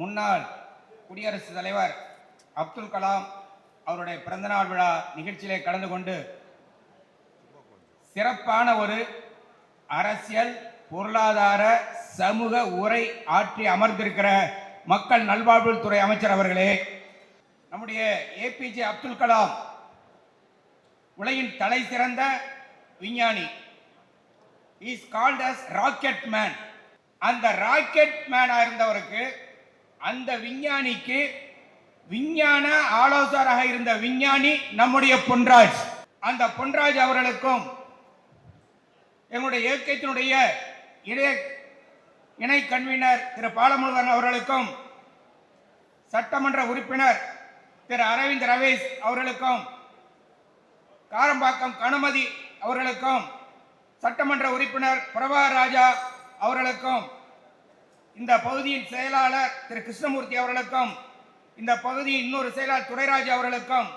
முன்னாள் குடியரசுத் தலைவர் அப்துல் கலாம் அவருடைய பிறந்தநாள் விழா நிகழ்ச்சியிலே கலந்து கொண்டு சிறப்பான ஒரு அரசியல் பொருளாதார சமூக உரை ஆற்றி அமர்ந்திருக்கிற மக்கள் நல்வாழ்வுத்துறை அமைச்சர் அவர்களே நம்முடைய ஏபிஜே அப்துல் கலாம் உலகின் தலை சிறந்த விஞ்ஞானி. Is called as rocket man அந்த ராக்கெட் மேனாக இருந்தவருக்கு அந்த விஞ்ஞானிக்கு விஞ்ஞான ஆலோசகராக இருந்த விஞ்ஞானி நம்முடைய பொன்ராஜ். அந்த பொன்ராஜ் அவர்களுக்கும் எங்களுடைய இயக்கத்தினுடைய இணைய இணை கன்வீனர் திரு பாலமுருகன் அவர்களுக்கும் சட்டமன்ற உறுப்பினர் திரு அரவிந்த் ரவேஷ் அவர்களுக்கும் காரம்பாக்கம் கணமதி அவர்களுக்கும் சட்டமன்ற உறுப்பினர் பிரபா ராஜா அவர்களுக்கும் இந்த பகுதியின் செயலாளர் திரு கிருஷ்ணமூர்த்தி அவர்களுக்கும் இந்த பகுதியின் இன்னொரு செயலாளர் துரைராஜ் அவர்களுக்கும்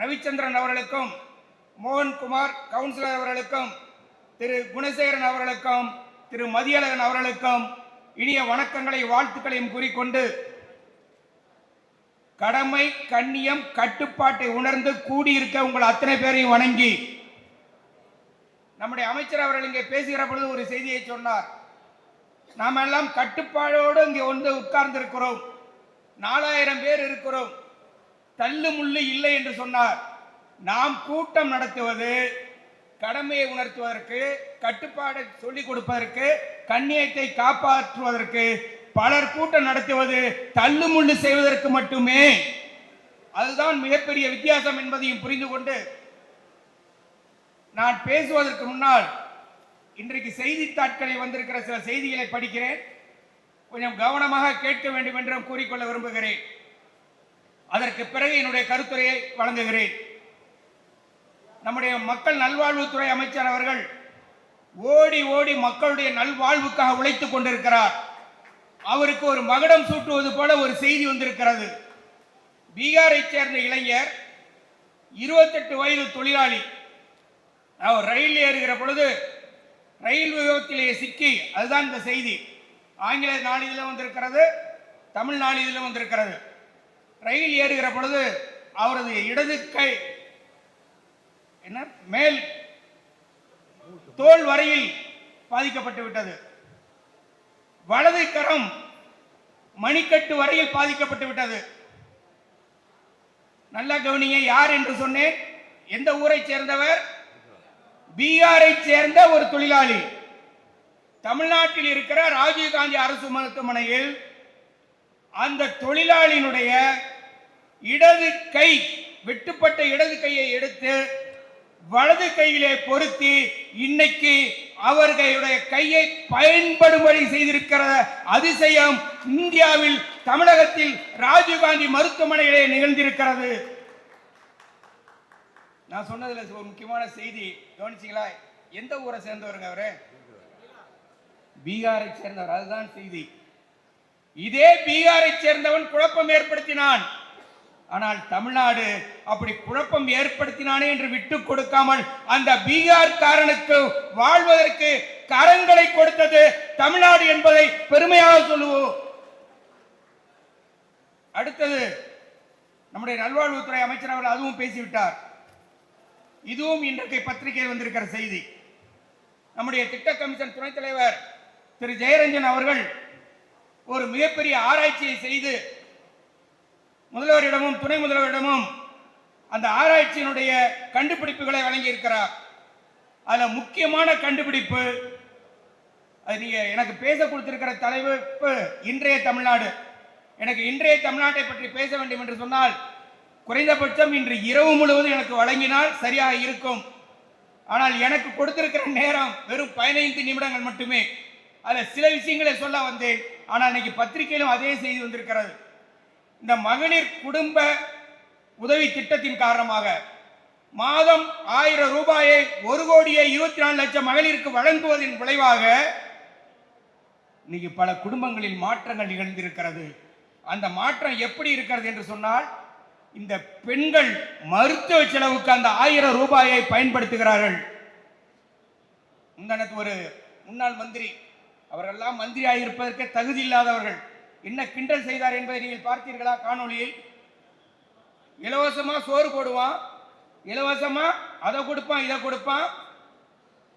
ரவிச்சந்திரன் அவர்களுக்கும் மோகன்குமார் கவுன்சிலர் அவர்களுக்கும் திரு குணசேகரன் அவர்களுக்கும் திரு மதியழகன் அவர்களுக்கும் இனிய வணக்கங்களை வாழ்த்துக்களையும் கூறிக்கொண்டு கடமை கண்ணியம் கட்டுப்பாட்டை உணர்ந்து கூடியிருக்க உங்கள் அத்தனை பேரையும் வணங்கி நம்முடைய அமைச்சர் அவர்கள் இங்கே பேசுகிற பொழுது ஒரு செய்தியை சொன்னார். நாம் எல்லாம் கட்டுப்பாடோடு இங்கே வந்து உட்கார்ந்து இருக்கிறோம் நாலாயிரம் பேர் இருக்கிறோம். தள்ளு முள்ளு இல்லை என்று சொன்னார். நாம் கூட்டம் நடத்துவது கடமையை உணர்த்துவதற்கு கட்டுப்பாடை சொல்லிக் கொடுப்பதற்கு கண்ணியத்தை காப்பாற்றுவதற்கு பலர் கூட்டம் நடத்துவது தள்ளுமுள்ளு செய்வதற்கு மட்டுமே. அதுதான் மிகப்பெரிய வித்தியாசம் என்பதையும் புரிந்து கொண்டு நான் பேசுவதற்கு முன்னால் இன்றைக்கு செய்தித்தாட்களில் வந்திருக்கிற சில செய்திகளை படிக்கிறேன். கொஞ்சம் கவனமாக கேட்க வேண்டும் என்றும் கூறிக்கொள்ள விரும்புகிறேன். அதற்கு பிறகு என்னுடைய கருத்துரையை வழங்குகிறேன். நம்முடைய மக்கள் நல்வாழ்வுத்துறை அமைச்சர் அவர்கள் ஓடி ஓடி மக்களுடைய நல்வாழ்வுக்காக உழைத்துக் கொண்டிருக்கிறார். அவருக்கு ஒரு மகுடம் சூட்டுவது போல ஒரு செய்தி வந்திருக்கிறது. பீகாரை சேர்ந்த இளைஞர் இருபத்தெட்டு வயது தொழிலாளி. அவர் ரயில் ஏறுகிற பொழுது ரயில் விபத்திலே சிக்கி. அதுதான் இந்த செய்தி. ஆங்கில நாளிதழில் வந்திருக்கிறது தமிழ் நாளிதழில் வந்திருக்கிறது. ரயில் ஏறுகிற பொழுது அவரது இடது கை என்ன? மேல் தோல் வரையில் பாதிக்கப்பட்டு விட்டது. வலது கரம் மணிக்கட்டு வரையில் பாதிக்கப்பட்டு விட்டது. நல்லா கவனிங்க யார் என்று சொன்னேன்? எந்த ஊரை சேர்ந்தவர்? பீகாரை சேர்ந்த ஒரு தொழிலாளி. தமிழ்நாட்டில் இருக்கிற ராஜீவ்காந்தி அரசு மருத்துவமனையில் அந்த தொழிலாளியினுடைய இடது கை வெட்டுப்பட்ட இடது கையை எடுத்து வலது கையிலே பொருத்தி இன்னைக்கு அவர்களுடைய கையை பயன்படும்படி செய்திருக்கிற அதிசயம் இந்தியாவில் தமிழகத்தில் ராஜீவ்காந்தி மருத்துவமனையிலே நிகழ்ந்திருக்கிறது. நான் சொன்னதில் ஒரு முக்கியமான செய்தி. கவனிச்சிங்களா? எந்த ஊரை சேர்ந்தவருங்க அவரு? பீகாரை சேர்ந்தவர் அதுதான் செய்தி. இதே பீகாரை சேர்ந்தவன் குழப்பம் ஏற்படுத்தினான். ஆனால் தமிழ்நாடு அப்படி குழப்பம் ஏற்படுத்தினானே என்று விட்டு கொடுக்காமல் அந்த பீகார்காரனுக்கு வாழ்வதற்கு கரங்களை கொடுத்தது தமிழ்நாடு என்பதை பெருமையாக சொல்லுவோம். அடுத்தது நம்முடைய நல்வாழ்வுத்துறை அமைச்சர் அவர் அதுவும் பேசிவிட்டார். இதுவும் இன்றைக்கு பத்திரிகையில் வந்திருக்கிற செய்தி. நம்முடைய திட்ட கமிஷன் துணைத் தலைவர் திரு ஜெயரஞ்சன் அவர்கள் ஒரு மிகப்பெரிய ஆராய்ச்சியை செய்து முதல்வரிடமும் துணை முதல்வரிடமும் அந்த ஆராய்ச்சியினுடைய கண்டுபிடிப்புகளை வழங்கியிருக்கிறார். அதில் முக்கியமான கண்டுபிடிப்பு அது நீங்க எனக்கு பேச கொடுத்திருக்கிற தலைப்பு இன்றைய தமிழ்நாடு. எனக்கு இன்றைய தமிழ்நாட்டை பற்றி பேச வேண்டும் என்று சொன்னால் குறைந்தபட்சம் இன்று இரவு முழுவதும் எனக்கு வழங்கினால் சரியாக இருக்கும். ஆனால் எனக்கு கொடுத்திருக்கிற நேரம் வெறும் பதினைந்து நிமிடங்கள் மட்டுமே. அதில் சில விஷயங்களை சொல்ல வந்தேன். ஆனால் இன்னைக்கு பத்திரிகையிலும் அதே செய்தி வந்திருக்கிறது. இந்த மகளிர் குடும்ப உதவி திட்டத்தின் காரணமாக மாதம் ஆயிரம் ரூபாயை ஒரு கோடியே இருபத்தி நாலு லட்சம் மகளிருக்கு வழங்குவதன் விளைவாக இன்னைக்கு பல குடும்பங்களில் மாற்றங்கள் நிகழ்ந்திருக்கிறது. அந்த மாற்றம் எப்படி இருக்கிறது என்று சொன்னால் இந்த பெண்கள் மருத்துவ செலவுக்கு அந்த ஆயிரம் ரூபாயை பயன்படுத்துகிறார்கள். முந்தானத்து ஒரு முன்னாள் மந்திரி அவர்கள்லாம் மந்திரியாக இருப்பதற்கு தகுதி இல்லாதவர்கள். என்ன கிண்டல் செய்தார் என்பதை நீங்கள் பார்த்தீர்களா காணொளியில்? இலவசமாக சோறு போடுவான் இலவசமாக அதை கொடுப்பான் இதை கொடுப்பான்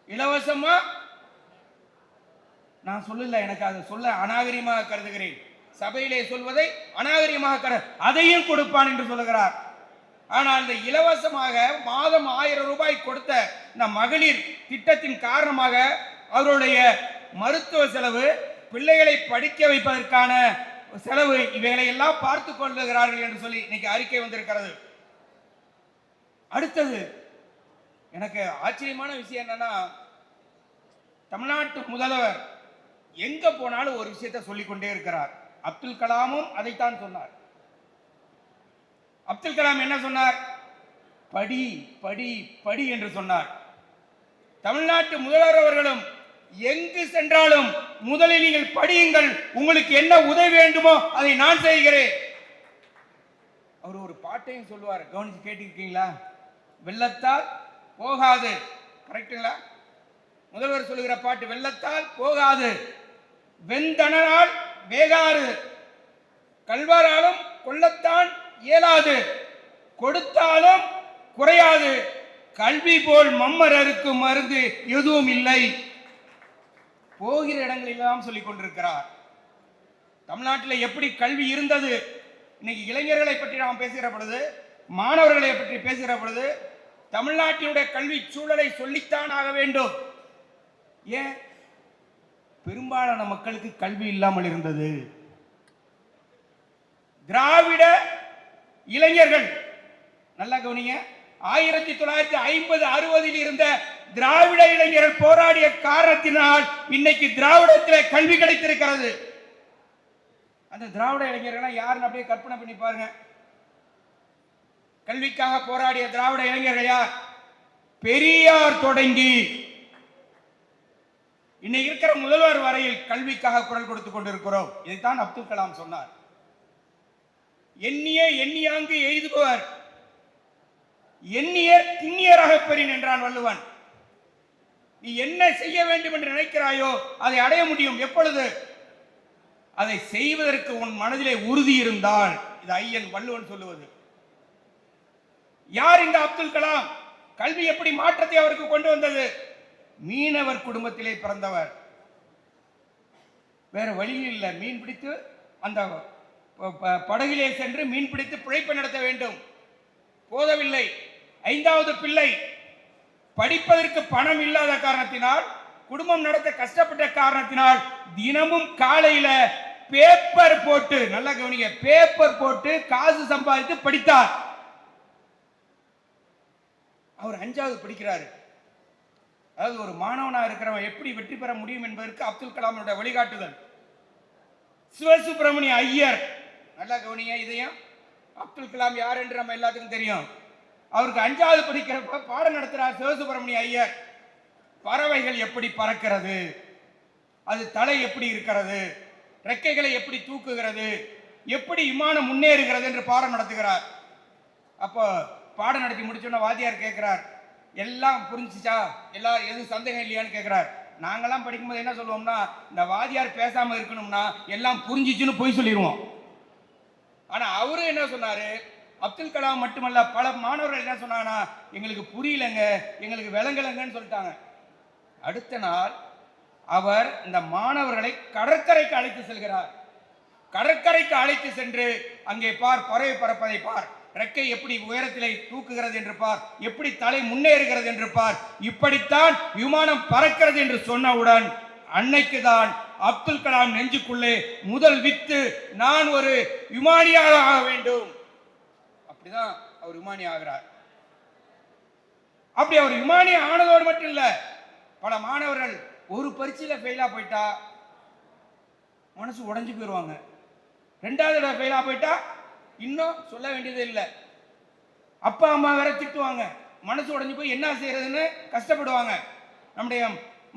இலவசமாக நான் சொல்லல எனக்கு அதை சொல்ல அநாகரிகமாக கருதுகிறேன். சபையிலே சொல்வதை அநாகரிகமாக அதையும் கொடுப்பான் என்று சொல்லுகிறார். ஆனால் இந்த இலவசமாக மாதம் ஆயிரம் ரூபாய் கொடுத்த இந்த மகளிர் திட்டத்தின் காரணமாக அவருடைய மருத்துவ செலவு பிள்ளைகளை படிக்க வைப்பதற்கான செலவு இவைகளை எல்லாம் பார்த்து கொள்ளுகிறார்கள் என்று சொல்லி இன்னைக்கு அறிக்கை வந்திருக்கிறது. அடுத்தது எனக்கு ஆச்சரியமான விஷயம் என்னன்னா தமிழ்நாட்டு முதல்வர் எங்க போனாலும் ஒரு விஷயத்தை சொல்லிக்கொண்டே இருக்கிறார். அப்துல் கலாமும் அதைத்தான் சொன்னார். அப்துல் கலாம் என்ன சொன்னார்? படி படி படி என்று சொன்னார். தமிழ்நாட்டு முதல்வர் அவர்களும் எங்கு சென்றாலும் முதலில் நீங்கள் படியுங்கள். உங்களுக்கு என்ன உதவி வேண்டுமோ அதை நான் செய்கிறேன். அவர் ஒரு பாட்டையும் சொல்லுவார். கவனிச்சு கேட்டிருக்கீங்களா? வெள்ளத்தால் போகாது. கரெக்டுங்களா? முதல்வர் சொல்லுகிற பாட்டு வெள்ளத்தால் போகாது. வெந்தனால் வேகாறு. கல்வராலும் கொள்ளத்தான் இயலாது. கொடுத்தாலும் குறையாது. கல்வி போல் மம்மரருக்கு மருந்து எதுவும் இல்லை. போகிற இடங்களெல்லாம் சொல்லிக் கொண்டிருக்கிறார். தமிழ்நாட்டில் எப்படி கல்வி இருந்தது? இன்னைக்கு இளைஞர்களை பற்றி நாம் பேசுகிற பொழுது மாணவர்களை பற்றி பேசுகிற பொழுது தமிழ்நாட்டினுடைய கல்வி சூழலை சொல்லித்தான் ஆக வேண்டும். ஏன்? பெரும்பாலான மக்களுக்கு கல்வி இல்லாமல் இருந்தது. திராவிட இளைஞர்கள் நல்லா கவனிங்க. ஆயிரத்தி தொள்ளாயிரத்தி ஐம்பது அறுபதில் இருந்த திராவிட இளைஞர்கள் போராடிய காரணத்தினால் இன்னைக்கு திராவிடத்தில் கல்வி கிடைத்திருக்கிறது. அந்த திராவிட இளைஞர்கள் யாருன்னு அப்படியே கற்பனை பண்ணி பாருங்க. கல்விக்காக போராடிய திராவிட இளைஞர்கள் யார்? பெரியார் தொடங்கி இன்னைக்கு இருக்கிற முதல்வர் வரையில் கல்விக்காக குரல் கொடுத்துக் கொண்டிருக்கிறோம். இதைத்தான் அப்துல் கலாம் சொன்னார். எண்ணிய எண்ணியாங்கு எய்துபவர் எண்ணியர் திண்ணியராக பெறின் என்றான் வள்ளுவன். நீ என்ன செய்ய வேண்டும் என்று நினைக்கிறாயோ அதை அடைய முடியும். எப்பொழுது? அதை செய்வதற்கு உன் மனதிலே உறுதி இருந்தால். இது ஐயன் வள்ளுவன் சொல்லுவது. யார் இந்த அப்துல் கலாம்? கல்வி எப்படி மாற்றத்தை அவருக்கு கொண்டு வந்தது? மீனவர் குடும்பத்திலே பிறந்தவர். வேற வழியில் இல்லை. மீன் பிடித்து அந்த ப- படகிலே சென்று மீன் பிடித்து பிழைப்பு நடத்த வேண்டும். போதவில்லை. ஐந்தாவது பிள்ளை. படிப்பதற்கு பணம் இல்லாத காரணத்தினால் குடும்பம் நடத்த கஷ்டப்பட்ட காரணத்தினால் தினமும் காலையில பேப்பர் போட்டு நல்லா கவனிங்க பேப்பர் போட்டு காசு சம்பாதித்து படித்தார். அவர் அஞ்சாவது படிக்கிறாரு. அதாவது ஒரு மாணவனாக இருக்கிறவன் எப்படி வெற்றி பெற முடியும் என்பதற்கு அப்துல் கலாமுடைய வழிகாட்டுதல். சிவசுப்பிரமணிய ஐயர். நல்லா கவனிங்க இதையும். அப்துல் கலாம் யார் என்று நம்ம எல்லாத்துக்கும் தெரியும். அவருக்கு அஞ்சாவது படிக்கிறப்ப பாடம் நடத்துறார் சிவசுப்பிரமணிய ஐயர். பறவைகள் எப்படி பறக்கிறது? அது தலை எப்படி இருக்கிறது? ரெக்கைகளை எப்படி தூக்குகிறது? எப்படி விமானம் முன்னேறுகிறது என்று பாடம் நடத்துகிறார். அப்போ பாடம் நடத்தி முடிச்சோன்னா வாத்தியார் கேட்கிறார் எல்லாம் புரிஞ்சிச்சா? எல்லாம் எதுவும் சந்தேகம் இல்லையான்னு கேட்குறாரு நாங்களாம் படிக்கும்போது என்ன சொல்லுவோம்னா இந்த வாத்தியார் பேசாமல் இருக்கணும்னா எல்லாம் புரிஞ்சிச்சுன்னு போய் சொல்லிடுவோம் ஆனால் அவரும் என்ன சொன்னார்? அப்துல் கலாம் மட்டுமல்ல பல மாணவர்கள் என்ன சொன்னாங்கன்னா எங்களுக்கு புரியலங்க எங்களுக்கு விளங்கலைங்கன்னு சொல்லிட்டாங்க. அடுத்த நாள் அவர் இந்த மாணவர்களை கடற்கரைக்கு அழைத்து செல்கிறார். கடற்கரைக்கு அழைத்து சென்று அங்கே பார் பறவை பறப்பதை பார். ரெக்கை எப்படி உயரத்திலே தூக்குகிறது என்று பார். எப்படி தலை முன்னேறுகிறது என்று பார். இப்படித்தான் விமானம் பறக்கிறது என்று சொன்னவுடன் அன்னைக்கு தான் அப்துல் கலாம் நெஞ்சுக்குள்ளே முதல் வித்து நான் ஒரு விமானியாக ஆக வேண்டும். அப்படிதான் அவர் விமானி ஆகிறார். அப்படி அவர் விமானி ஆனதோடு மட்டும் இல்ல பல மாணவர்கள் ஒரு பரீட்சையில ஃபெயிலா போயிட்டா மனசு உடைஞ்சு போயிடுவாங்க ரெண்டாவது தடவை ஃபெயிலாக போயிட்டா இன்னும் சொல்ல வேண்டியது இல்லை. அப்பா அம்மா வேற திட்டுவாங்க. மனசு உடஞ்சு போய் என்ன செய்யறதுன்னு கஷ்டப்படுவாங்க. நம்முடைய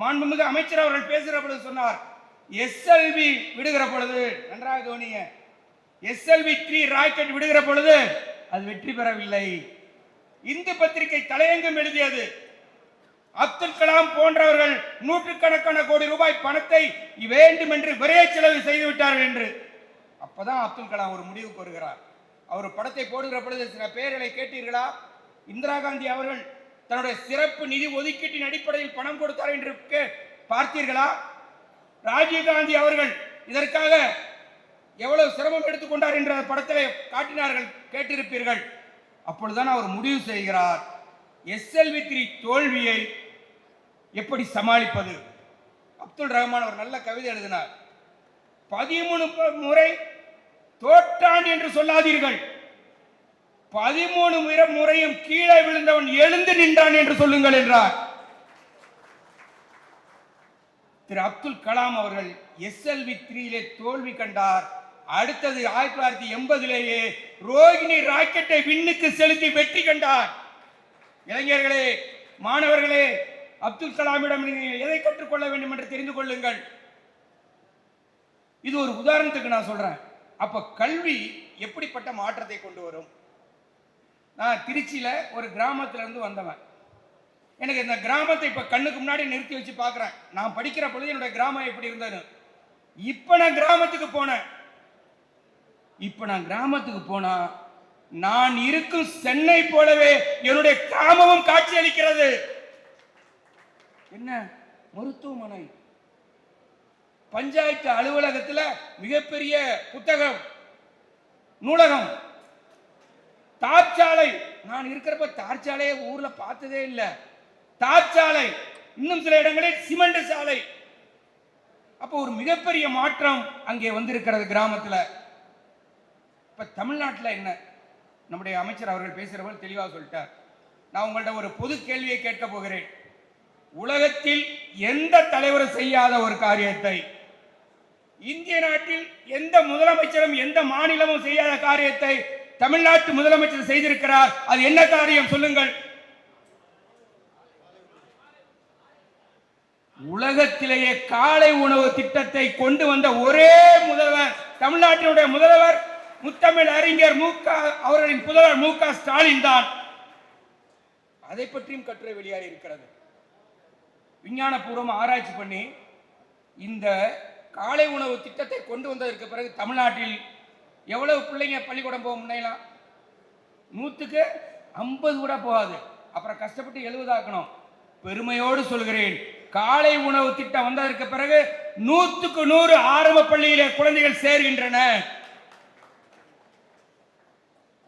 மாண்புமிகு அமைச்சர் அவர்கள் பேசுகிற பொழுது சொன்னார் எஸ்எல்வி விடுகிற பொழுது நன்றாக கவனிங்க எஸ்எல்வி த்ரீ ராக்கெட் விடுகிற பொழுது அது வெற்றி பெறவில்லை. இந்து பத்திரிகை தலையங்கம் எழுதியது அப்துல் கலாம் போன்றவர்கள் நூற்றுக்கணக்கான கோடி ரூபாய் பணத்தை வேண்டும் என்று விரைய செலவு செய்து விட்டார்கள் என்று. அப்பதான் அப்துல் கலாம் ஒரு முடிவுக்கு வருகிறார் அவர் படத்தை போடுகிற பொழுது சில பெயர்களை கேட்டீர்களா? இந்திரா காந்தி அவர்கள் தன்னுடைய சிறப்பு நிதி ஒதுக்கீட்டின் அடிப்படையில் பணம் கொடுத்தார் என்று கே- பார்த்தீர்களா? ராஜீவ் காந்தி அவர்கள் இதற்காக எவ்வளவு சிரமம் எடுத்துக்கொண்டார் என்ற படத்திலே காட்டினார்கள் கேட்டிருப்பீர்கள். அப்பொழுதுதான் அவர் முடிவு செய்கிறார். எஸ்எல்வி த்ரீ தோல்வியை எப்படி சமாளிப்பது? அப்துல் ரஹ்மான் ஒரு நல்ல கவிதை எழுதினார். பதிமூணு முறை தோற்றான் என்று சொல்லாதீர்கள். பதிமூணு முறையும் கீழே விழுந்தவன் எழுந்து நின்றான் என்று சொல்லுங்கள் என்றார். திரு அப்துல் கலாம் அவர்கள் எஸ்எல்வி த்ரீலே தோல்வி கண்டார். அடுத்தது ஆயிரத்தி தொள்ளாயிரத்தி எண்பதிலேயே ரோகிணி ராக்கெட்டை விண்ணுக்கு செலுத்தி வெற்றி கண்டார். இளைஞர்களே மாணவர்களே அப்துல் கலாமிடம் நீங்கள் எதை கற்றுக்கொள்ள வேண்டும் என்று தெரிந்து கொள்ளுங்கள். இது ஒரு உதாரணத்துக்கு நான் சொல்றேன். அப்போ கல்வி எப்படிப்பட்ட மாற்றத்தை கொண்டு வரும்? நான் திருச்சியில் ஒரு கிராமத்திலேருந்து வந்தவன். எனக்கு இந்த கிராமத்தை இப்போ கண்ணுக்கு முன்னாடி நிறுத்தி வச்சு பார்க்குறேன் நான் படிக்கிற பொழுது என்னோட கிராமம் எப்படி இருந்தது? இப்போ நான் கிராமத்துக்கு போனேன். இப்போ நான் கிராமத்துக்கு போனா நான் இருக்கும் சென்னை போலவே என்னுடைய கிராமமும் காட்சி அளிக்கிறது. என்ன? மருத்துவமனை. பஞ்சாயத்து அலுவலகத்தில் மிகப்பெரிய புத்தகம் நூலகம். தார்ச்சாலை நான் இருக்கிறப்ப தார்ச்சாலையை ஊர்ல பார்த்ததே இல்லை. தார்ச்சாலை இன்னும் சில இடங்களில் சிமெண்ட் சாலை. அப்போ ஒரு மிகப்பெரிய மாற்றம் அங்கே வந்திருக்கிறது கிராமத்தில். இப்போ தமிழ்நாட்டில் என்ன? நம்முடைய அமைச்சர் அவர்கள் பேசுறவர் தெளிவாக சொல்லிட்டார். நான் உங்கள்கிட்ட ஒரு பொது கேள்வியை கேட்க போகிறேன். உலகத்தில் எந்த தலைவரும் செய்யாத ஒரு காரியத்தை இந்திய நாட்டில் எந்த முதலமைச்சரும் எந்த மாநிலமும் செய்யாத காரியத்தை தமிழ்நாட்டு முதலமைச்சர் செய்திருக்கிறார். அது என்ன காரியம் சொல்லுங்கள். உலகத்திலேயே காலை உணவு திட்டத்தை கொண்டு வந்த ஒரே முதல்வர் தமிழ்நாட்டினுடைய முதல்வர் முத்தமிழ் அறிஞர் மு அவர்களின் புதலர் மு க ஸ்டாலின் தான். அதை பற்றியும் கட்டுரை வெளியாகி இருக்கிறது. விஞ்ஞானபூர்வம் ஆராய்ச்சி பண்ணி இந்த காலை உணவு திட்டத்தை கொண்டு வந்ததற்கு பிறகு தமிழ்நாட்டில் எவ்வளவு பிள்ளைங்க பள்ளிக்கூடம் போக முன்னேலாம் நூற்றுக்கு ஐம்பது கூட போகாது. அப்புறம் கஷ்டப்பட்டு எழுபதாக்கணும். பெருமையோடு சொல்கிறேன். காலை உணவு திட்டம் வந்ததற்கு பிறகு நூற்றுக்கு நூறு ஆரம்ப பள்ளியிலே குழந்தைகள் சேர்கின்றன.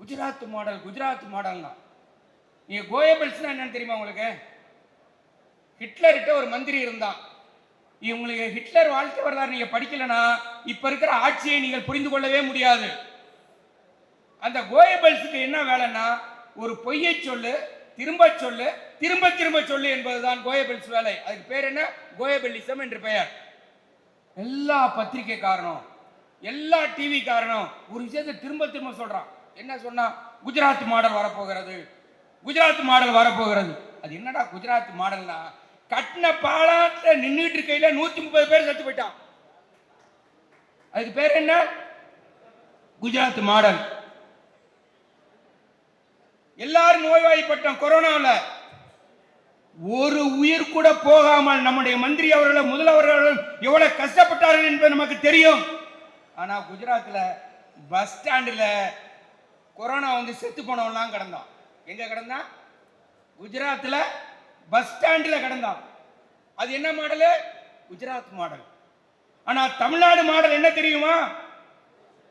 குஜராத் மாடல் குஜராத் மாடல் தான். நீங்கள் கோயபிள்ஸ்னா என்னன்னு தெரியுமா உங்களுக்கு? ஹிட்லர்கிட்ட ஒரு மந்திரி இருந்தான். இவங்களுக்கு ஹிட்லர் வாழ்க்கை வரலாறு நீங்க படிக்கலனா இப்ப இருக்கிற ஆட்சியை நீங்கள் புரிந்து கொள்ளவே முடியாது. அந்த கோயபல்ஸுக்கு என்ன வேலைன்னா ஒரு பொய்யை சொல்லு திரும்ப சொல்லு திரும்ப திரும்ப சொல்லு என்பதுதான் கோயபெல்ஸ் வேலை. அதுக்கு பேர் என்ன? கோயபெல்லிசம் என்று பெயர். எல்லா பத்திரிகை காரணம் எல்லா டிவி காரணம் ஒரு விஷயத்தை திரும்ப திரும்ப சொல்றான். என்ன சொன்னா? குஜராத் மாடல் வரப்போகிறது. குஜராத் மாடல் வரப்போகிறது. அது என்னடா குஜராத் மாடல்னா? கட்டின பாலாத்துல நின்றுட்டு இருக்கையில நூத்தி முப்பது பேர் செத்து போயிட்டான். அதுக்கு பேர் என்ன? குஜராத் மாடல். எல்லாரும் நோய்வாய்ப்பட்டோம் கொரோனாவில் ஒரு உயிர் கூட போகாமல் நம்முடைய மந்திரி அவர்கள் முதல்வர்களும் எவ்வளவு கஷ்டப்பட்டார்கள் என்பது நமக்கு தெரியும். ஆனா குஜராத்ல பஸ் ஸ்டாண்டில் கொரோனா வந்து செத்து போனவன்லாம் கிடந்தான். எங்க கிடந்தான்? குஜராத்தில் பஸ் ஸ்டாண்டில் கிடந்தான் அது என்ன மாடலு? குஜராத் மாடல். ஆனால் தமிழ்நாடு மாடல் என்ன தெரியுமா?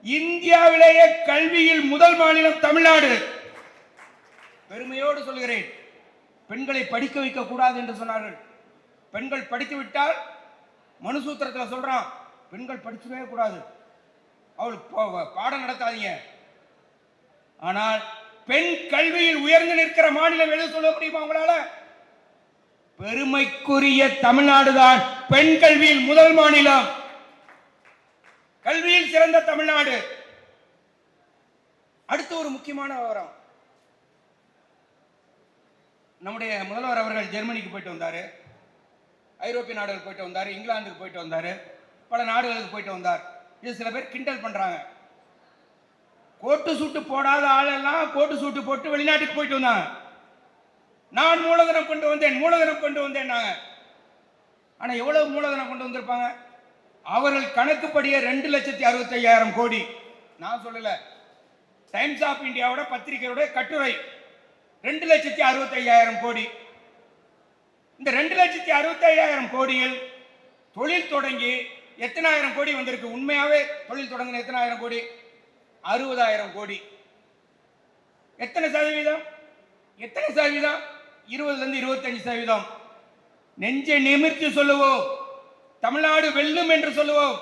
இந்தியாவிலேயே கல்வியில் முதல் மாநிலம் தமிழ்நாடு. பெருமையோடு சொல்கிறேன். பெண்களை படிக்க வைக்க கூடாது என்று சொன்னார்கள். பெண்கள் படித்து விட்டால் மனுசூத்திரத்தில் சொல்றான் பெண்கள் படிச்சுவே கூடாது. அவள் பா- பாடம் நடத்தாதீங்க. ஆனால் பெண் கல்வியில் உயர்ந்து நிற்கிற மாநிலம் எது சொல்ல முடியுமா உங்களால? பெருமைக்குரிய தமிழ்நாடுதான். பெண் கல்வியில் முதல் மாநிலம். கல்வியில் சிறந்த தமிழ்நாடு. அடுத்து ஒரு முக்கியமான விவரம். நம்முடைய முதல்வர் அவர்கள் ஜெர்மனிக்கு போயிட்டு வந்தார். ஐரோப்பிய நாடுகள் போயிட்டு வந்தார். இங்கிலாந்துக்கு போயிட்டு வந்தார். பல நாடுகளுக்கு போயிட்டு வந்தார். இது சில பேர் கிண்டல் பண்றாங்க. கோட்டு சூட்டு போடாத ஆளெல்லாம் கோட்டு சூட்டு போட்டு வெளிநாட்டுக்கு போயிட்டு வந்தாங்க. நான் மூலதனம் கொண்டு வந்தேன் மூலதனம் கொண்டு வந்தேன் நாங்கள் ஆனால் எவ்வளவு மூலதனம் கொண்டு வந்திருப்பாங்க? அவர்கள் கணக்குப்படியே ரெண்டு லட்சத்தி அறுபத்தையாயிரம் கோடி. நான் சொல்லல. டைம்ஸ் ஆஃப் இந்தியாவோட பத்திரிகையோட கட்டுரை. ரெண்டு லட்சத்தி அறுபத்தையாயிரம் கோடி. இந்த ரெண்டு லட்சத்தி அறுபத்தையாயிரம் கோடியில் தொழில் தொடங்கி எத்தனாயிரம் கோடி வந்திருக்கு? உண்மையாவே தொழில் தொடங்கின எத்தனாயிரம் கோடி? அறுபதாயிரம் கோடி. எத்தனை சதவீதம்? எத்தனை சதவீதம்? இருபதுலேருந்து இருபத்தஞ்சு சதவீதம். நெஞ்சை நிமிர்த்தி சொல்லுவோம். தமிழ்நாடு வெல்லும் என்று சொல்லுவோம்.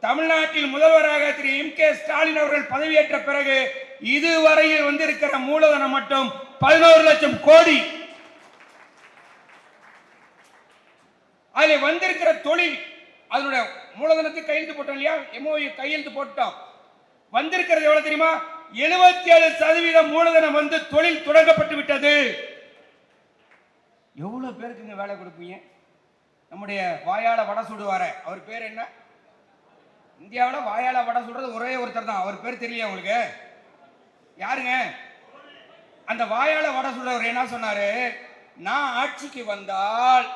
தமிழ்நாட்டில் முதல்வராக திரு எம் கே ஸ்டாலின் அவர்கள் பதவியேற்ற பிறகு இதுவரையில் வந்திருக்கிற மூலதனம் மட்டும் பதினோரு லட்சம் கோடி. அதில் வந்திருக்கிற தொழில் அதனுடைய மூலதனத்தை கையெழுத்து போட்டோம் இல்லையா? எம்ஓயு கையெழுத்து போட்டோம். வந்திருக்கிறது எவ்வளவு தெரியுமா? எழுபத்தி ஏழு சதவீதம் மூலதனம் வந்து தொழில் தொடங்கப்பட்டு விட்டது. எவ்வளோ பேருக்கு இங்கே வேலை கொடுப்பீங்க? நம்முடைய வாயால் வடை சுடுவார. அவர் பேர் என்ன? இந்தியாவில் வாயால் வடை சுடுறது ஒரே ஒருத்தர் தான். அவர் பேர் தெரியலையா உங்களுக்கு? யாருங்க? அந்த வாயால் வடை சுடுறவர் என்ன சொன்னார்? நான் ஆட்சிக்கு வந்தால்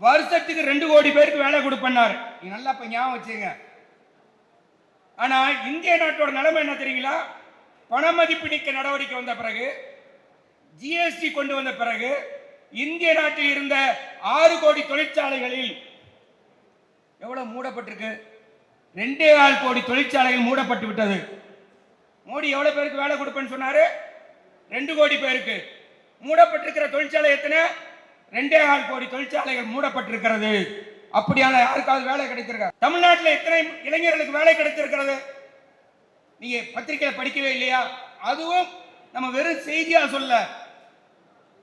வருஷத்துக்கு ரெண்டு கோடி பேருக்கு வேலை கொடுப்பேன்னாரு. நல்லா இப்போ ஞாபகம் வச்சுங்க ஆனால் இந்திய நாட்டோட நிலைமை என்ன தெரியுங்களா? பண மதிப்பிடிக்க நடவடிக்கை வந்த பிறகு ஜிஎஸ்டி கொண்டு வந்த பிறகு இந்திய நாட்டில் இருந்த ஆறு கோடி தொழிற்சாலைகளில் எவ்வளவு மூடப்பட்டிருக்கு? ரெண்டே கால் கோடி தொழிற்சாலைகள் மூடப்பட்டு விட்டது. மோடி எவ்வளவு பேருக்கு வேலை கொடுப்பேன்னு சொன்னாரு? ரெண்டு கோடி பேருக்கு. மூடப்பட்டிருக்கிற தொழிற்சாலை எத்தனை? ரெண்டே கால் கோடி தொழிற்சாலைகள் மூடப்பட்டிருக்கிறது. அப்படியான யாருக்காவது வேலை கிடைத்திருக்கா? தமிழ்நாட்டில் எத்தனை இளைஞர்களுக்கு வேலை கிடைத்திருக்கிறது? நீங்க பத்திரிகையில படிக்கவே இல்லையா? அதுவும் நம்ம வெறும் செய்தியா சொல்ல.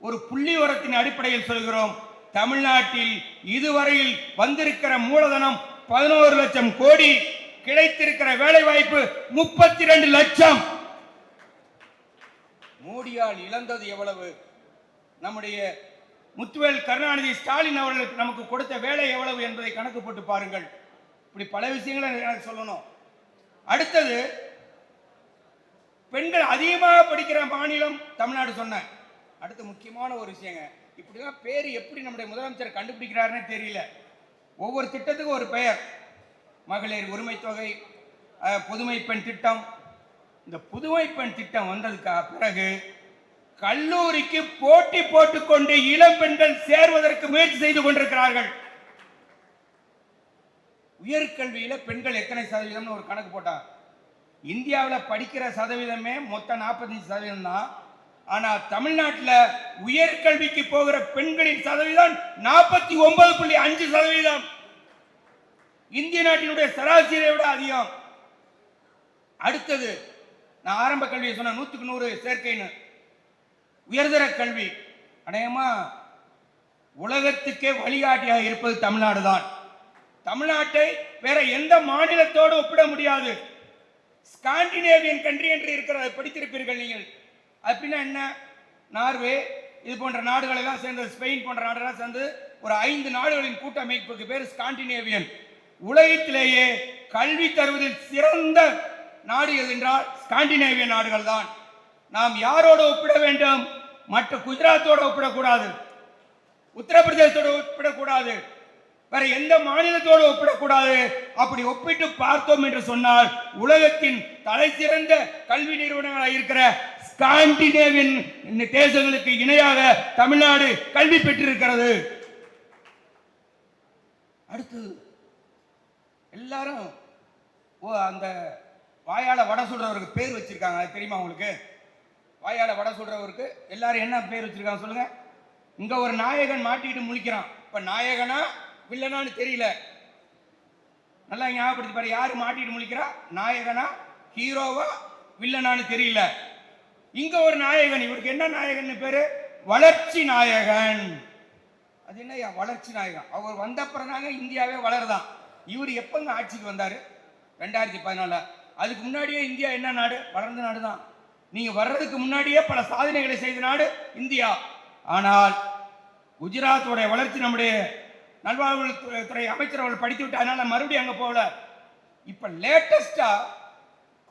ஒரு புள்ளி உரத்தின் அடிப்படையில் சொல்கிறோம். தமிழ்நாட்டில் இதுவரையில் வந்திருக்கிற மூலதனம் பதினோரு லட்சம் கோடி கிடைத்திருக்கிற வேலை வாய்ப்பு முப்பத்தி ரெண்டு லட்சம். மோடியால் இழந்தது எவ்வளவு? நம்முடைய முத்துவேல் கருணாநிதி ஸ்டாலின் அவர்களுக்கு நமக்கு கொடுத்த வேலை எவ்வளவு என்பதை கணக்கு போட்டு பாருங்கள். இப்படி பல விஷயங்களை எனக்கு சொல்லணும். அடுத்தது பெண்கள் அதிகமாக படிக்கிற மாநிலம் தமிழ்நாடு சொன்னேன். அடுத்து முக்கியமான ஒரு விஷயங்க. இப்படிலாம் பேர் எப்படி நம்முடைய முதலமைச்சர் கண்டுபிடிக்கிறாருன்னு தெரியல. ஒவ்வொரு திட்டத்துக்கும் ஒரு பெயர். மகளிர் உரிமை தொகை புதுமை பெண் திட்டம். இந்த புதுமை பெண் திட்டம் வந்ததுக்கு பிறகு கல்லூரிக்கு போட்டி போட்டுக்கொண்டு இளம் பெண்கள் சேர்வதற்கு முயற்சி செய்து கொண்டிருக்கிறார்கள். உயர்கல்வியில பெண்கள் எத்தனை சதவீதம்னு ஒரு கணக்கு போட்டாங்க இந்தியாவில் படிக்கிற சதவீதமே மொத்தம் நாற்பத்தஞ்சு சதவீதம் தான் ஆனா தமிழ்நாட்டில் உயர்கல்விக்கு போகிற பெண்களின் சதவீதம் நாற்பத்தி ஒன்பது புள்ளி அஞ்சு சதவீதம். இந்திய நாட்டினுடைய சராசரியை விட அதிகம். அடுத்தது நான் ஆரம்ப கல்வியை சொன்ன நூற்றுக்கு நூறு சேர்க்கைன்னு. உயர்தர கல்வி அநேகமா உலகத்துக்கே வழிகாட்டியாக இருப்பது தமிழ்நாடு தான். தமிழ்நாட்டை வேற எந்த மாநிலத்தோடு ஒப்பிட முடியாது. ஸ்காண்டினேவியன் கண்ட்ரி என்று இருக்கிறத படித்திருப்பீர்கள் நீங்கள். அப்படின்னா என்ன? நார்வே இது போன்ற நாடுகளெல்லாம் சேர்ந்து ஸ்பெயின் போன்ற நாடுகள்லாம் சேர்ந்து ஒரு ஐந்து நாடுகளின் கூட்டமைப்புக்கு பேர் ஸ்காண்டினேவியன். உலகத்திலேயே கல்வி தருவதில் சிறந்த நாடு எது என்றால் ஸ்காண்டினேவியன் நாடுகள் தான் நாம் யாரோடு ஒப்பிட வேண்டும்? மற்ற குஜராத்தோடு ஒப்பிடக்கூடாது. உத்தரப்பிரதேசத்தோடு ஒப்பிடக்கூடாது. வேற எந்த மாநிலத்தோடு ஒப்பிடக்கூடாது. அப்படி ஒப்பிட்டு பார்த்தோம் என்று சொன்னால் உலகத்தின் தலை சிறந்த கல்வி நிறுவனங்களாக இருக்கிற ஸ்காண்டினேவியன் தேசங்களுக்கு இணையாக தமிழ்நாடு கல்வி பெற்றிருக்கிறது. அடுத்தது எல்லாரும் ஓ அந்த வாயால வடை சுடுறவருக்கு பேர் வச்சிருக்காங்க. அது தெரியுமா உங்களுக்கு? வாயால வடை சுடுறவருக்கு எல்லாரும் என்ன பேர் வச்சிருக்காங்க சொல்லுங்க. இங்க ஒரு நாயகன் மாட்டிக்கிட்டு முழிக்கிறான். இப்ப நாயகனா வில்லனான்னு தெரியல. நல்லா ஞாபகப்படுத்தி பாரு யாரு மாட்டிட்டு முழிக்கிறா? நாயகனா ஹீரோவா வில்லனான்னு தெரியல. இங்க ஒரு நாயகன் இவருக்கு என்ன நாயகன் பேரு? வளர்ச்சி நாயகன். அது என்ன வளர்ச்சி நாயகன்? அவர் வந்த பிறனாக இந்தியாவே வளருதான். இவர் எப்பங்க ஆட்சிக்கு வந்தாரு? ரெண்டாயிரத்தி பதினால அதுக்கு முன்னாடியே இந்தியா என்ன நாடு? வளர்ந்த நாடு தான் நீங்க வர்றதுக்கு முன்னாடியே பல சாதனைகளை செய்த நாடு இந்தியா. ஆனால் குஜராத்தோடைய வளர்ச்சி நம்முடைய நல்வாழ்வுத்துறை அமைச்சர் அவர்கள் படித்து விட்டு அதனால மறுபடியும் அங்க போகல. இப்ப லேட்டஸ்டா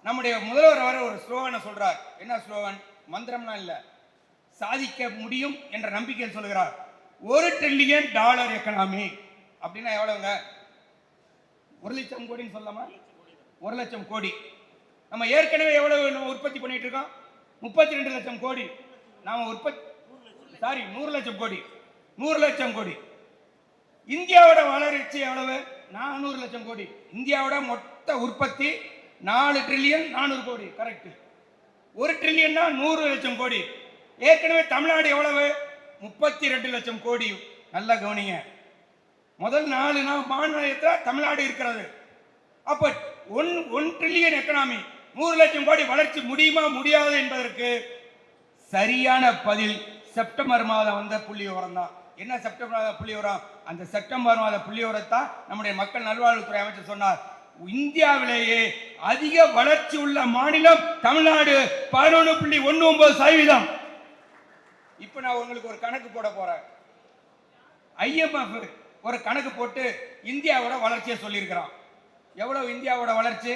நம்முடைய முதல்வர் வர ஒரு ஸ்லோகனை சொல்றார். என்ன ஸ்லோகன்? மந்திரம்லாம் இல்ல. சாதிக்க முடியும் என்ற நம்பிக்கை சொல்கிறார் ஒரு ட்ரில்லியன் டாலர் எக்கனாமி அப்படின்னா எவ்வளவுங்க? ஒரு லட்சம் கோடின்னு சொல்லலாமா? ஒரு லட்சம் கோடி. நம்ம ஏற்கனவே எவ்வளவு நம்ம உற்பத்தி பண்ணிட்டு இருக்கோம்? முப்பத்தி ரெண்டு லட்சம் கோடி. நாம உற்பத்தி சாரி நூறு லட்சம் கோடி. நூறு லட்சம் கோடி. இந்தியாவோட வளர்ச்சி எவ்வளவு? நானூறு லட்சம் கோடி. இந்தியாவோட மொத்த உற்பத்தி நாலு ட்ரில்லியன் நானூறு கோடி கரெக்ட் ஒரு ட்ரில்லியன்னா நூறு லட்சம் கோடி. ஏற்கனவே தமிழ்நாடு எவ்வளவு? முப்பத்தி ரெண்டு லட்சம் கோடி. நல்லா கவனிங்க. முதல் நாலு நாள் மாநிலத்தில் தமிழ்நாடு இருக்கிறது. அப்போ ஒன் ஒன் ட்ரில்லியன் எக்கனாமி நூறு லட்சம் கோடி வளர்ச்சி முடியுமா முடியாது என்பதற்கு சரியான பதில் செப்டம்பர் மாதம் வந்த புள்ளி விவரம் தான். என்ன செப்டம்பர் மாத புள்ளி விவரம் அந்த செப்டம்பர் மாத புள்ளி விவரத்தான் நம்முடைய மக்கள் நல்வாழ்வுத்துறை அமைச்சர் சொன்னார். இந்தியாவிலேயே அதிக வளர்ச்சி உள்ள மாநிலம் தமிழ்நாடு பதினொன்று புள்ளி ஒன்று ஒன்பது சதவீதம். இப்போ நான் உங்களுக்கு ஒரு கணக்கு போட போறேன். ஐஎம்எஃப் ஒரு கணக்கு போட்டு இந்தியாவோட வளர்ச்சியை சொல்லியிருக்கிறான். எவ்வளவு இந்தியாவோட வளர்ச்சி?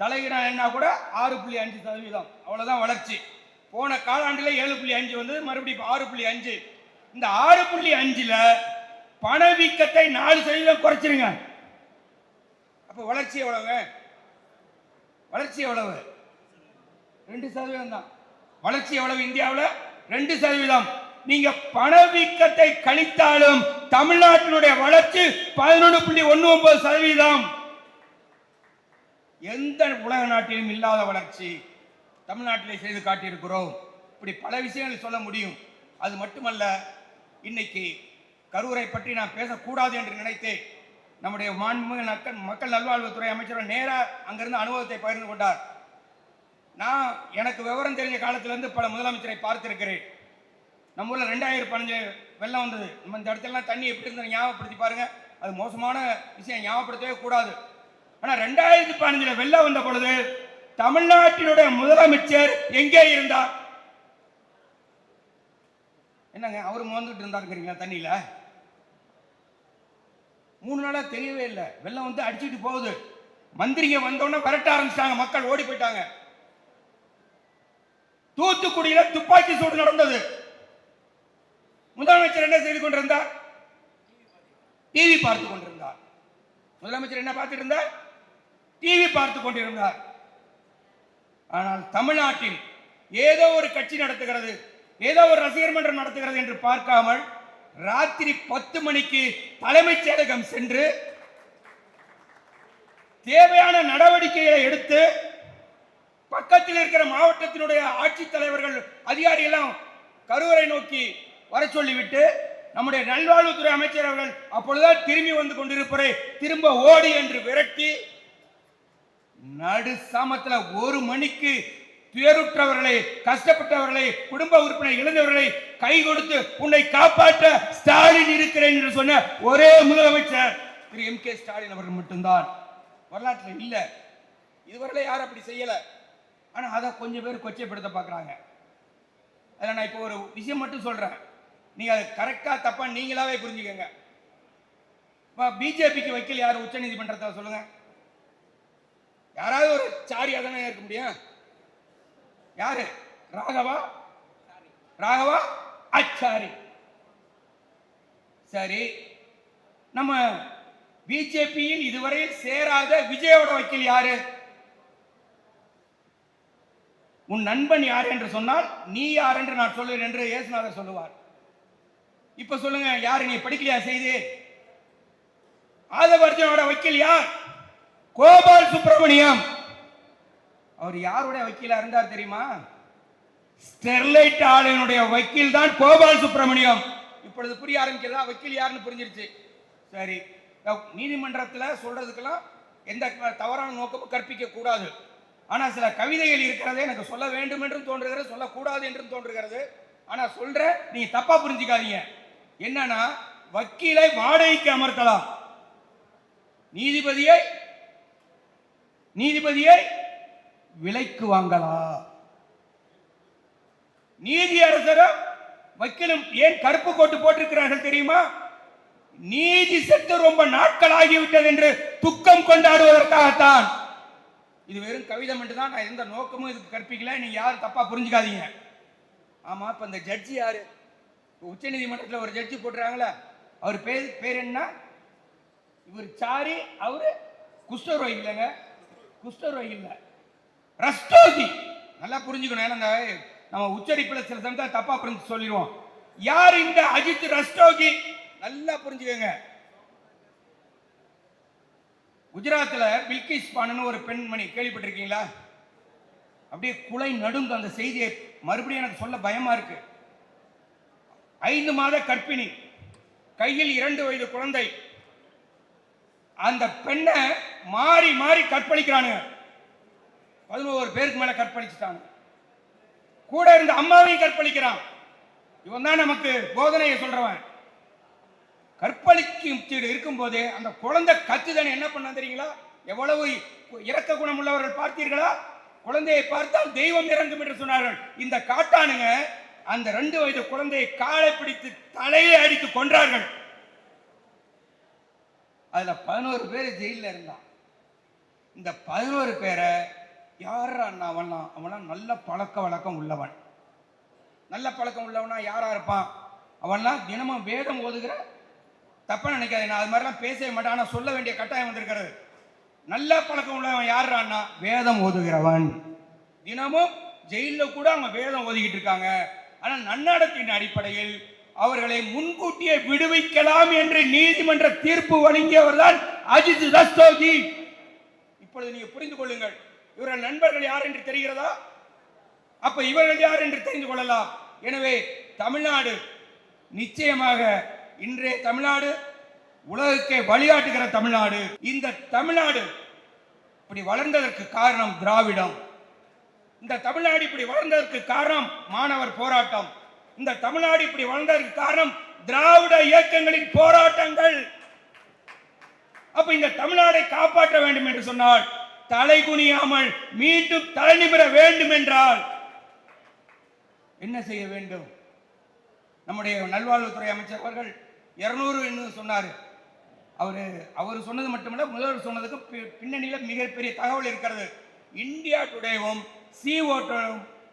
தலையினா என்ன கூட ஆறு புள்ளி அஞ்சு சதவீதம். அவ்வளோதான் வளர்ச்சி. போன காலாண்டில் ஏழு புள்ளி அஞ்சு வந்து மறுபடியும் ஆறு புள்ளி அஞ்சு. இந்த ஆறு புள்ளி அஞ்சில் பணவீக்கத்தை நாலு சதவீதம் குறைச்சிருங்க. அப்ப வளர்ச்சி எவ்வளவு? வளர்ச்சி எவ்வளவு? ரெண்டு சதவீதம் தான். வளர்ச்சி எவ்வளவு இந்தியாவில்? ரெண்டு சதவீதம். நீங்க பணவீக்கத்தை கழித்தாலும் தமிழ்நாட்டினுடைய வளர்ச்சி பதினொன்று புள்ளி ஒன்று ஒன்பது சதவீதம். எந்த உலக நாட்டிலும் இல்லாத வளர்ச்சி தமிழ்நாட்டிலே செய்து காட்டியிருக்கிறோம். இப்படி பல விஷயங்களை சொல்ல முடியும். அது மட்டுமல்ல இன்னைக்கு கரூரை பற்றி நான் பேசக்கூடாது என்று நினைத்தேன். நம்முடைய மாண்புமிகு மக்கள் மக்கள் நல்வாழ்வுத்துறை அமைச்சர் நேராக அங்கிருந்து அனுபவத்தை பகிர்ந்து கொண்டார். நான் எனக்கு விவரம் தெரிஞ்ச காலத்திலிருந்து பல முதலமைச்சரை பார்த்திருக்கிறேன். நம்ம ஊரில் ரெண்டாயிரம் பதினஞ்சு வெள்ளம் வந்தது. நம்ம இந்த இடத்துலலாம் தண்ணி எப்படி இருந்தது ஞாபகப்படுத்தி பாருங்கள் அது மோசமான விஷயம் ஞாபகப்படுத்தவே கூடாது. ஆனால் ரெண்டாயிரத்தி பதினஞ்சில் வெள்ளம் வந்த பொழுது தமிழ்நாட்டினுடைய முதலமைச்சர் எங்கே இருந்தார்? என்னங்க அவர் வந்துட்டு இருந்தாருங்கிறீங்களா தண்ணியில்? மூணு நாளாக தெரியவே இல்லை. வெள்ளம் வந்து அடிச்சுட்டு போகுது. மந்திரிங்க வந்தோடனே விரட்ட ஆரம்பிச்சிட்டாங்க. மக்கள் ஓடி போயிட்டாங்க. தூத்துக்குடியில் துப்பாக்கி சூடு நடந்தது. முதலமைச்சர் என்ன செய்து கொண்டிருந்தார்? டிவி பார்த்து கொண்டிருந்தார். முதலமைச்சர் என்ன பார்த்துட்டு இருந்தார்? டிவி பார்த்து கொண்டிருந்தார். ஆனால் தமிழ்நாட்டில் ஏதோ ஒரு கட்சி நடத்துகிறது ஏதோ ஒரு ரசிகர் மன்றம் நடத்துகிறது என்று பார்க்காமல் ராத்திரி பத்து மணிக்கு தலைமைச் செயலகம் சென்று தேவையான நடவடிக்கைகளை எடுத்து பக்கத்தில் இருக்கிற மாவட்டத்தினுடைய ஆட்சித்தலைவர்கள் அதிகாரிகளும் கருவறை நோக்கி வர சொல்லிவிட்டு நம்முடைய நல்வாழ்வுத்துறை அமைச்சர் அவர்கள் அப்பொழுதுதான் திரும்பி வந்து கொண்டிருப்பதை திரும்ப ஓடி என்று விரட்டி நடு சாமத்தில் ஒரு மணிக்கு துயருற்றவர்களை கஷ்டப்பட்டவர்களை குடும்ப உறுப்பினர் இழந்தவர்களை கை கொடுத்து உன்னை காப்பாற்ற ஸ்டாலின் இருக்கிறேன் என்று சொன்ன ஒரே முதலமைச்சர் திரு எம் கே ஸ்டாலின் அவர்கள் மட்டும்தான். வரலாற்றில் இல்ல. இதுவரையில யாரும் அப்படி செய்யல. ஆனா அதை கொஞ்சம் பேர் கொச்சைப்படுத்த பார்க்குறாங்க அதில் நான் இப்போ ஒரு விஷயம் மட்டும் சொல்றேன். நீங்க அதை கரெக்டா தப்பா நீங்களாவே புரிஞ்சுக்கங்க. பிஜேபிக்கு வைக்கல் யார்? உச்ச நீதிமன்றத்தில் சொல்லுங்க. யாராவது ஒரு சாரியாக தானே இருக்க முடியும்? யாரு? ராகவா? ராகவா? அச்சாரி சரி. நம்ம பிஜேபியில் இதுவரை சேராத விஜயோட வக்கீல் யாரு? உன் நண்பன் யார் என்று சொன்னால் நீ யார் என்று நான் சொல்லுவேன் என்று இயேசுநாதர் சொல்லுவார். இப்ப சொல்லுங்க யாரு நீ படிக்கலையா செய்து? ஆதவர்ஜனோட வக்கீல் யார்? கோபால் சுப்பிரமணியம். அவர் யாருடைய வக்கீலா இருந்தார் தெரியுமா? ஸ்டெர்லைட் ஆலையினுடைய வக்கீல் தான் கோபால் சுப்பிரமணியம். இப்பொழுது புரிய ஆரம்பிக்கிறதா? வக்கீல் யாருன்னு புரிஞ்சிருச்சு. சரி நீதிமன்றத்தில் சொல்றதுக்கெல்லாம் எந்த தவறான நோக்கமும் கற்பிக்க கூடாது. ஆனால் சில கவிதைகள் இருக்கிறதே எனக்கு சொல்ல வேண்டும் என்றும் தோன்றுகிறது சொல்லக்கூடாது என்றும் தோன்றுகிறது. ஆனால் சொல்ற நீங்க தப்பா புரிஞ்சுக்காதீங்க. என்னன்னா வக்கீலை வாடகைக்கு அமர்த்தலாம். நீதிபதியை நீதிபதியை விலைக்கு வாங்கலாம் நீதி அரசரும் வக்கீலும் ஏன் கருப்பு கோட்டு போட்டிருக்கிறார்கள் தெரியுமா? நீதி செத்து ரொம்ப நாட்கள் ஆகிவிட்டது என்று துக்கம் கொண்டாடுவதற்காகத்தான். இது வெறும் கவிதை மட்டும் தான் நான் எந்த நோக்கமும் இதுக்கு கற்பிக்கல. நீங்க யாரும் தப்பா புரிஞ்சுக்காதீங்க. ஆமா இப்ப இந்த ஜட்ஜி யாரு? உச்ச நீதிமன்றத்தில் ஒரு ஜட்ஜி போட்டுறாங்களே. அவர் பேர் பேர் என்ன? இவர் சாரி அவரு குஷ்டரோகி இல்லைங்க. குஷ்டரோகி இல்லை. ரஸ்டோகி நல்லா புரிஞ்சுக்கணும் ஏன்னா நம்ம உச்சரிப்பில் சில சமயம் தப்பா புரிஞ்சு சொல்லிடுவோம். யார் இந்த அஜித் ரஸ்டோகி நல்லா புரிஞ்சுக்கோங்க. குஜராத்தில் பில்கிஸ் பானுன்னு ஒரு பெண்மணி கேள்விப்பட்டிருக்கீங்களா? அப்படியே குலை நடுங்க அந்த செய்தியை மறுபடியும் எனக்கு சொல்ல பயமா இருக்கு. ஐந்து மாத கற்பிணி கையில் இரண்டு வயது குழந்தை. அந்த பெண்ணை மாறி மாறி கற்பழிக்கிறானுங்க. பதினோரு பேருக்கு மேல கற்பழிச்சுட்டாங்க. கூட இருந்த அம்மாவையும் கற்பழிக்கிறான். இவன் தான் நமக்கு போதனையை சொல்றவன். கற்பழிக்கும் இருக்கும் போதே அந்த குழந்தை கத்துதனை என்ன பண்ண தெரியுங்களா? எவ்வளவு இறக்க குணம் உள்ளவர்கள் பார்த்தீர்களா? குழந்தையை பார்த்தால் தெய்வம் இறங்கும் என்று சொன்னார்கள். இந்த காட்டானுங்க அந்த ரெண்டு வயது குழந்தையை காலை பிடித்து தலையை அடித்து கொன்றார்கள். அதுல பதினோரு பேர் ஜெயிலில் இருந்தான். இந்த பதினோரு பேரை யார் அவன்லாம்? அவன்லாம் நல்ல பழக்க வழக்கம் உள்ளவன். நல்ல பழக்கம் உள்ளவனா யாரா இருப்பான்? அவன்லாம் தினமும் வேதம் ஓதுகிற தப்பாக நினைக்காது நான் அது மாதிரிலாம் பேசவே மாட்டேன். ஆனால் சொல்ல வேண்டிய கட்டாயம் வந்திருக்கிறது. நல்ல பழக்கம் உள்ளவன் யாருன்னா வேதம் ஓதுகிறவன். தினமும் ஜெயிலில் கூட அவங்க வேதம் ஓதிக்கிட்டு இருக்காங்க. ஆனால் நன்னடத்தின் அடிப்படையில் அவர்களை முன்கூட்டியே விடுவிக்கலாம் என்று நீதிமன்ற தீர்ப்பு வழங்கியவர்தான் அஜித் ரஸ்தோகி இப்பொழுது நீங்க புரிந்து கொள்ளுங்கள். இவர்கள் நண்பர்கள் யார் என்று தெரிகிறதா? அப்ப இவர்கள் யார் என்று தெரிந்து கொள்ளலாம். எனவே தமிழ்நாடு நிச்சயமாக இன்றைய தமிழ்நாடு உலகுக்கே வழிகாட்டுகிற தமிழ்நாடு. இந்த தமிழ்நாடு இப்படி வளர்ந்ததற்கு காரணம் திராவிடம். இந்த தமிழ்நாடு இப்படி வளர்ந்ததற்கு காரணம் மாணவர் போராட்டம். இந்த தமிழ்நாடு இப்படி வளர்ந்ததற்கு காரணம் திராவிட இயக்கங்களின் போராட்டங்கள். அப்ப இந்த தமிழ்நாடை காப்பாற்ற வேண்டும் என்று சொன்னால் தலை குனியாமல் மீண்டும் தலை நிமிர வேண்டும் என்றால் என்ன செய்ய வேண்டும்? நம்முடைய நல்வாழ்வுத்துறை அமைச்சர் அவர்கள் இருநூறு என்று சொன்னார். அவர் அவர் சொன்னது மட்டுமல்ல முதல்வர் சொன்னதுக்கு பி- மிகப்பெரிய தகவல் இருக்கிறது. இந்தியா டுடேவும் சி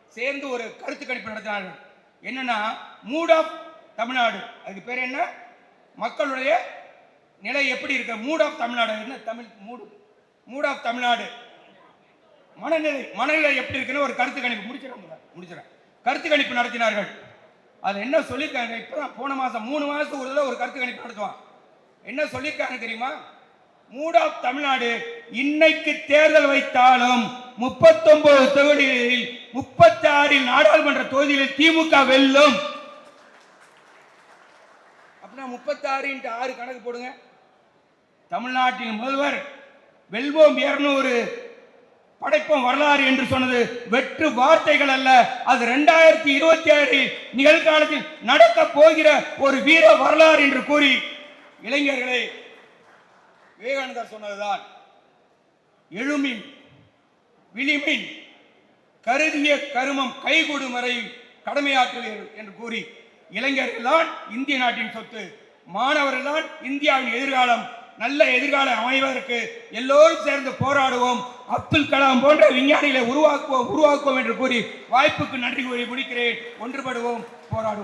சேர்ந்து ஒரு கருத்து கணிப்பு நடத்தினார்கள். என்னன்னா மூட் ஆஃப் தமிழ்நாடு. அதுக்கு பேர் என்ன? மக்களுடைய நிலை எப்படி இருக்கு? Mood of Tamil Nadu. என்ன Tamil mood mood of Tamil Nadu. மனநிலை மனநிலை எப்படி இருக்குன்னு ஒரு கருத்து கணிப்பு. முடிச்சிடறேன் முடிச்சிடறேன். கருத்து கணிப்பு நடத்தினார்கள். அது என்ன சொல்லியிருக்காங்க? இப்பதான் போன மாதம் மூணு மாதத்துக்கு ஒரு தடவை ஒரு கருத்து கணிப்பு நடத்துவான். என்ன சொல்லியிருக்காங்க தெரியுமா? மூட் ஆஃப் தமிழ்நாடு இன்னைக்கு தேர்தல் வைத்தாலும் முப்பத்தொன்பது தொகுதிகளில் முப்பத்தி ஆறில் நாடாளுமன்ற தொகுதியில் திமுக வெல்லும். அப்படின்னா முப்பத்தி ஆறு ஆறு கணக்கு போடுங்க. தமிழ்நாட்டின் முதல்வர் வெல்வோம் இருநூறு. படைப்போம் வரலாறு என்று சொன்னது வெற்று வார்த்தைகள் அல்ல. அது ரெண்டாயிரத்தி இருபத்தி ஆறில் நிகழ்காலத்தில் நடக்க போகிற ஒரு வீர வரலாறு என்று கூறி இளைஞர்களை விவேகானந்தர் சொன்னதுதான். எழுமின் விளிமின் கருதிய கருமம் கைகூடும் வரை கடமையாற்றுவீர்கள் என்று கூறி இளைஞர்கள் தான் இந்திய நாட்டின் சொத்து. மாணவர்கள் தான் இந்தியாவின் எதிர்காலம் நல்ல எதிர்காலம் அமைவதற்கு எல்லோரும் சேர்ந்து போராடுவோம். அப்துல் கலாம் போன்ற விஞ்ஞானிகளை உருவாக்குவோம் உருவாக்குவோம் என்று கூறி வாய்ப்புக்கு நன்றி கூறி முடிக்கிறேன். ஒன்றுபடுவோம் போராடுவோம்.